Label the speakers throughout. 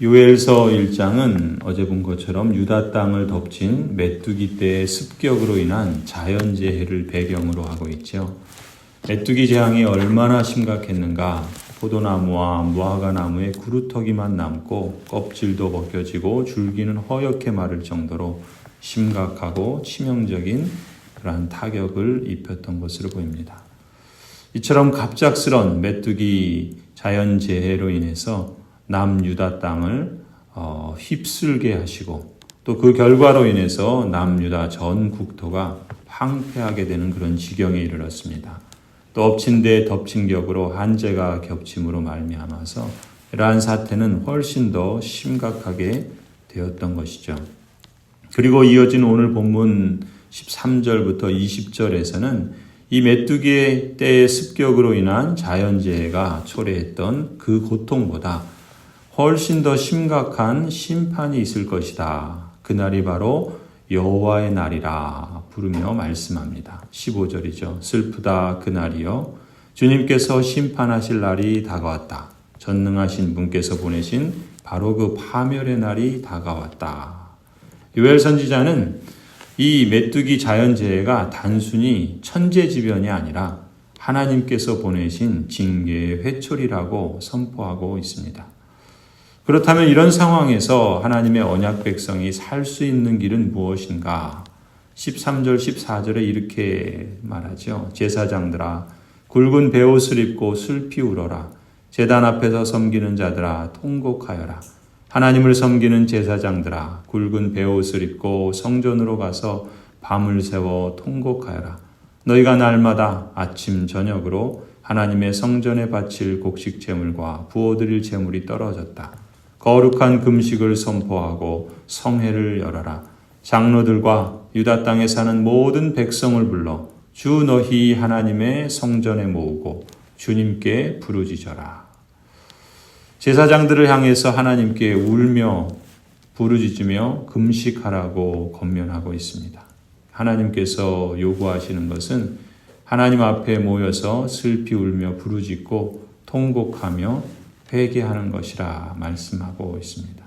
Speaker 1: 요엘서 1장은 어제 본 것처럼 유다 땅을 덮친 메뚜기 때의 습격으로 인한 자연재해를 배경으로 하고 있죠. 메뚜기 재앙이 얼마나 심각했는가 포도나무와 무화과 나무에 구루터기만 남고 껍질도 벗겨지고 줄기는 허옇게 마를 정도로 심각하고 치명적인 그러한 타격을 입혔던 것으로 보입니다. 이처럼 갑작스런 메뚜기 자연재해로 인해서 남유다 땅을 어, 휩쓸게 하시고 또 그 결과로 인해서 남유다 전 국토가 황폐하게 되는 그런 지경에 이르렀습니다. 또 엎친 데 덮친 격으로 한재가 겹침으로 말미암아서 이러한 사태는 훨씬 더 심각하게 되었던 것이죠. 그리고 이어진 오늘 본문 13절부터 20절에서는 이 메뚜기의 때의 습격으로 인한 자연재해가 초래했던 그 고통보다 훨씬 더 심각한 심판이 있을 것이다. 그날이 바로 여호와의 날이라 부르며 말씀합니다. 15절이죠. 슬프다 그날이요. 주님께서 심판하실 날이 다가왔다. 전능하신 분께서 보내신 바로 그 파멸의 날이 다가왔다. 요엘 선지자는 이 메뚜기 자연재해가 단순히 천재지변이 아니라 하나님께서 보내신 징계의 회초리라고 선포하고 있습니다. 그렇다면 이런 상황에서 하나님의 언약 백성이 살 수 있는 길은 무엇인가? 13절, 14절에 이렇게 말하죠. 제사장들아, 굵은 베옷을 입고 슬피 울어라. 재단 앞에서 섬기는 자들아, 통곡하여라. 하나님을 섬기는 제사장들아, 굵은 베옷을 입고 성전으로 가서 밤을 새워 통곡하여라. 너희가 날마다 아침 저녁으로 하나님의 성전에 바칠 곡식 제물과 부어드릴 제물이 떨어졌다. 거룩한 금식을 선포하고 성회를 열어라. 장로들과 유다 땅에 사는 모든 백성을 불러 주 너희 하나님의 성전에 모으고 주님께 부르짖어라. 제사장들을 향해서 하나님께 울며 부르짖으며 금식하라고 권면하고 있습니다. 하나님께서 요구하시는 것은 하나님 앞에 모여서 슬피 울며 부르짖고 통곡하며 회개하는 것이라 말씀하고 있습니다.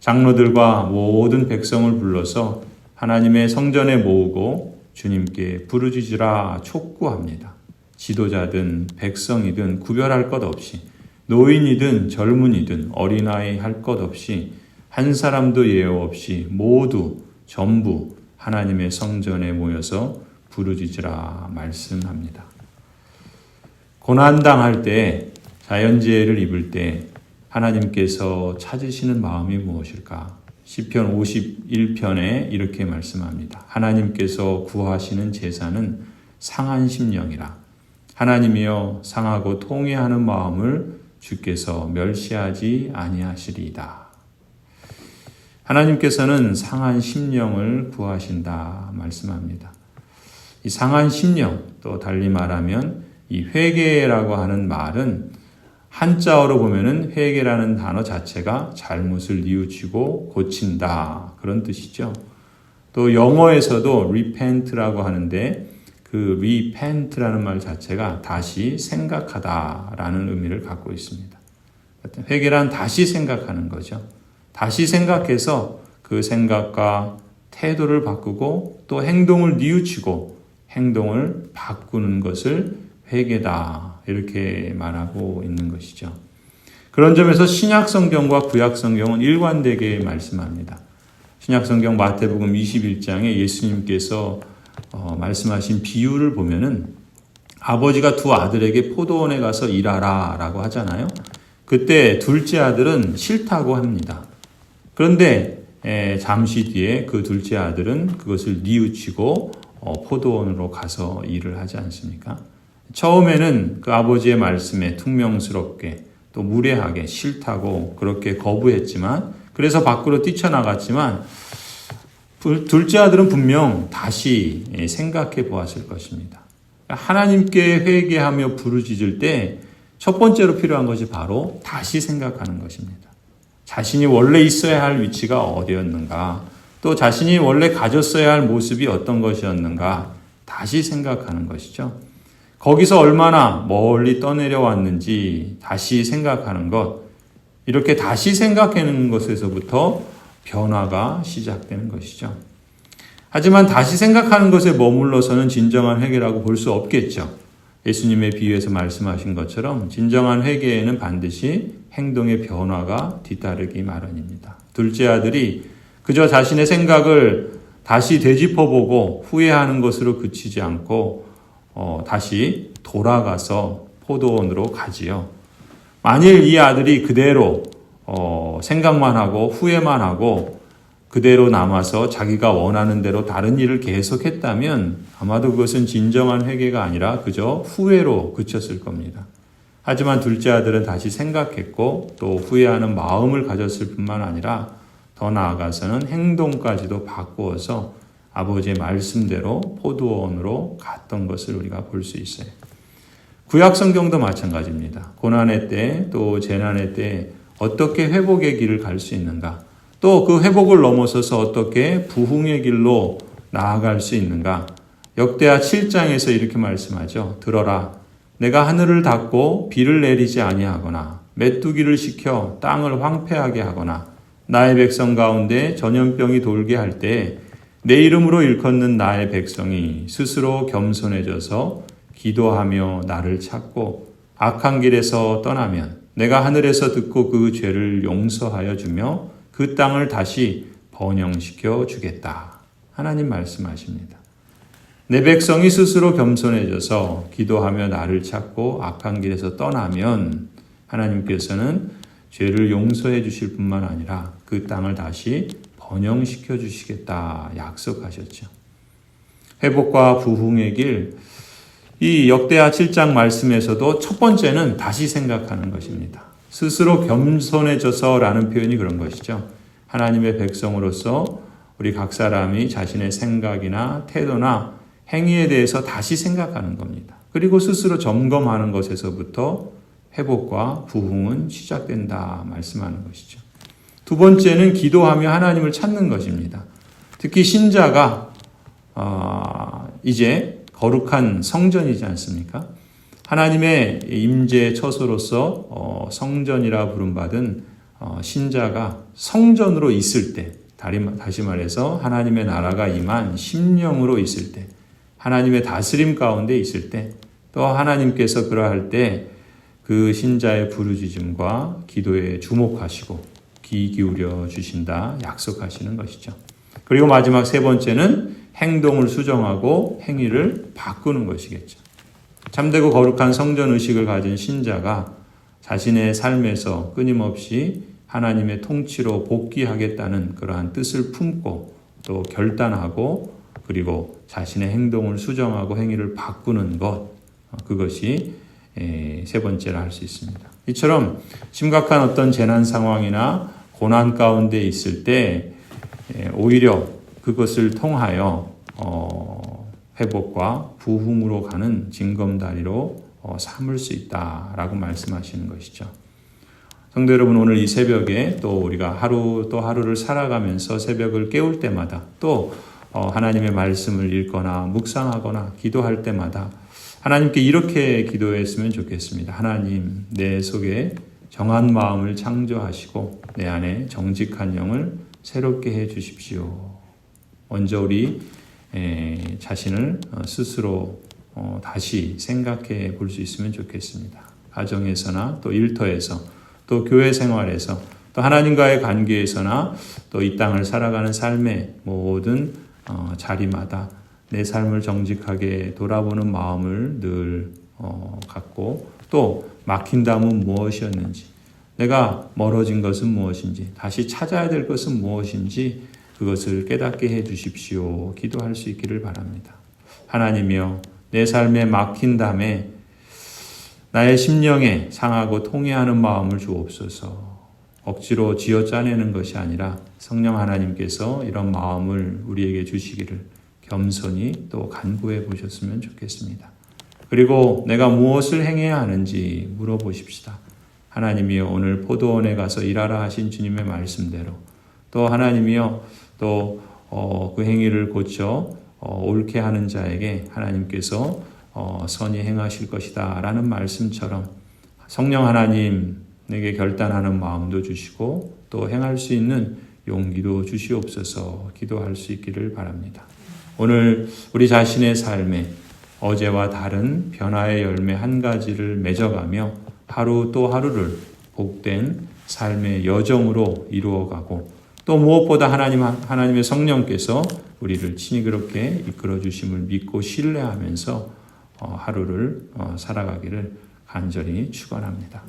Speaker 1: 장로들과 모든 백성을 불러서 하나님의 성전에 모으고 주님께 부르짖으라 촉구합니다. 지도자든 백성이든 구별할 것 없이 노인이든 젊은이든 어린아이 할 것 없이 한 사람도 예외 없이 모두 전부 하나님의 성전에 모여서 부르짖으라 말씀합니다. 고난당할 때 자연재해를 입을 때 하나님께서 찾으시는 마음이 무엇일까? 시편 51편에 이렇게 말씀합니다. 하나님께서 구하시는 제사는 상한 심령이라. 하나님이여 상하고 통회하는 마음을 주께서 멸시하지 아니하시리이다. 하나님께서는 상한 심령을 구하신다 말씀합니다. 이 상한 심령 또 달리 말하면 이 회개라고 하는 말은 한자어로 보면은 회개라는 단어 자체가 잘못을 뉘우치고 고친다 그런 뜻이죠. 또 영어에서도 repent라고 하는데 그 repent라는 말 자체가 다시 생각하다라는 의미를 갖고 있습니다. 회개란 다시 생각하는 거죠. 다시 생각해서 그 생각과 태도를 바꾸고 또 행동을 뉘우치고 행동을 바꾸는 것을 회개다. 이렇게 말하고 있는 것이죠. 그런 점에서 신약 성경과 구약 성경은 일관되게 말씀합니다. 신약 성경 마태복음 21장에 예수님께서 어, 말씀하신 비유를 보면은 아버지가 두 아들에게 포도원에 가서 일하라 라고 하잖아요. 그때 둘째 아들은 싫다고 합니다. 그런데 에, 잠시 뒤에 그 둘째 아들은 그것을 뉘우치고 어, 포도원으로 가서 일을 하지 않습니까? 처음에는 그 아버지의 말씀에 퉁명스럽게 또 무례하게 싫다고 그렇게 거부했지만 그래서 밖으로 뛰쳐나갔지만 둘째 아들은 분명 다시 생각해 보았을 것입니다. 하나님께 회개하며 부르짖을 때 첫 번째로 필요한 것이 바로 다시 생각하는 것입니다. 자신이 원래 있어야 할 위치가 어디였는가, 또 자신이 원래 가졌어야 할 모습이 어떤 것이었는가, 다시 생각하는 것이죠. 거기서 얼마나 멀리 떠내려 왔는지 다시 생각하는 것, 이렇게 다시 생각하는 것에서부터 변화가 시작되는 것이죠. 하지만 다시 생각하는 것에 머물러서는 진정한 회개라고 볼 수 없겠죠. 예수님의 비유에서 말씀하신 것처럼 진정한 회개에는 반드시 행동의 변화가 뒤따르기 마련입니다. 둘째 아들이 그저 자신의 생각을 다시 되짚어보고 후회하는 것으로 그치지 않고 어, 다시 돌아가서 포도원으로 가지요. 만일 이 아들이 그대로 어, 생각만 하고 후회만 하고 그대로 남아서 자기가 원하는 대로 다른 일을 계속했다면 아마도 그것은 진정한 회개가 아니라 그저 후회로 그쳤을 겁니다. 하지만 둘째 아들은 다시 생각했고 또 후회하는 마음을 가졌을 뿐만 아니라 더 나아가서는 행동까지도 바꾸어서 아버지의 말씀대로 포도원으로 갔던 것을 우리가 볼 수 있어요. 구약 성경도 마찬가지입니다. 고난의 때 또 재난의 때 어떻게 회복의 길을 갈 수 있는가? 또 그 회복을 넘어서서 어떻게 부흥의 길로 나아갈 수 있는가? 역대하 7장에서 이렇게 말씀하죠. 들어라. 내가 하늘을 닫고 비를 내리지 아니하거나 메뚜기를 시켜 땅을 황폐하게 하거나 나의 백성 가운데 전염병이 돌게 할 때 내 이름으로 일컫는 나의 백성이 스스로 겸손해져서 기도하며 나를 찾고 악한 길에서 떠나면 내가 하늘에서 듣고 그 죄를 용서하여 주며 그 땅을 다시 번영시켜 주겠다. 하나님 말씀하십니다. 내 백성이 스스로 겸손해져서 기도하며 나를 찾고 악한 길에서 떠나면 하나님께서는 죄를 용서해 주실 뿐만 아니라 그 땅을 다시 번영시켜 주시겠다 약속하셨죠. 회복과 부흥의 길, 이 역대하 7장 말씀에서도 첫 번째는 다시 생각하는 것입니다. 스스로 겸손해져서라는 표현이 그런 것이죠. 하나님의 백성으로서 우리 각 사람이 자신의 생각이나 태도나 행위에 대해서 다시 생각하는 겁니다. 그리고 스스로 점검하는 것에서부터 회복과 부흥은 시작된다 말씀하는 것이죠. 두 번째는 기도하며 하나님을 찾는 것입니다. 특히 신자가 어, 이제 거룩한 성전이지 않습니까? 하나님의 임재 처소로서 어, 성전이라 부름받은 어, 신자가 성전으로 있을 때, 다시 말해서 하나님의 나라가 임한 심령으로 있을 때, 하나님의 다스림 가운데 있을 때, 또 하나님께서 그러할 때 그 신자의 부르짖음과 기도에 주목하시고 귀 기울여 주신다 약속하시는 것이죠. 그리고 마지막 세 번째는 행동을 수정하고 행위를 바꾸는 것이겠죠. 참되고 거룩한 성전 의식을 가진 신자가 자신의 삶에서 끊임없이 하나님의 통치로 복귀하겠다는 그러한 뜻을 품고 또 결단하고 그리고 자신의 행동을 수정하고 행위를 바꾸는 것 그것이 세 번째라 할 수 있습니다. 이처럼 심각한 어떤 재난 상황이나 고난 가운데 있을 때 오히려 그것을 통하여 어, 회복과 부흥으로 가는 징검다리로 어, 삼을 수 있다라고 말씀하시는 것이죠. 성도 여러분 오늘 이 새벽에 또 우리가 하루 또 하루를 살아가면서 새벽을 깨울 때마다 또 어, 하나님의 말씀을 읽거나 묵상하거나 기도할 때마다 하나님께 이렇게 기도했으면 좋겠습니다. 하나님 내 속에 정한 마음을 창조하시고 내 안에 정직한 영을 새롭게 해 주십시오. 먼저 우리 자신을 어, 스스로 어, 다시 생각해 볼 수 있으면 좋겠습니다. 가정에서나 또 일터에서 또 교회 생활에서 또 하나님과의 관계에서나 또 이 땅을 살아가는 삶의 모든 어, 자리마다 내 삶을 정직하게 돌아보는 마음을 늘 갖고 또 막힌다면 무엇이었는지 내가 멀어진 것은 무엇인지 다시 찾아야 될 것은 무엇인지 그것을 깨닫게 해 주십시오. 기도할 수 있기를 바랍니다. 하나님이여, 내 삶에 막힌 담에 나의 심령에 상하고 통해하는 마음을 주옵소서. 억지로 지어 짜내는 것이 아니라 성령 하나님께서 이런 마음을 우리에게 주시기를 겸손히 또 간구해 보셨으면 좋겠습니다. 그리고 내가 무엇을 행해야 하는지 물어보십시다. 하나님이여 오늘 포도원에 가서 일하라 하신 주님의 말씀대로 또 하나님이여 또그 어, 행위를 고쳐 어, 옳게 하는 자에게 하나님께서 어, 선이 행하실 것이다 라는 말씀처럼 성령 하나님 내게 결단하는 마음도 주시고 또 행할 수 있는 용기도 주시옵소서 기도할 수 있기를 바랍니다. 오늘 우리 자신의 삶에 어제와 다른 변화의 열매 한 가지를 맺어가며 하루 또 하루를 복된 삶의 여정으로 이루어가고 또 무엇보다 하나님 하나님의 성령께서 우리를 친히 그렇게 이끌어 주심을 믿고 신뢰하면서 어, 하루를 어, 살아가기를 간절히 축원합니다.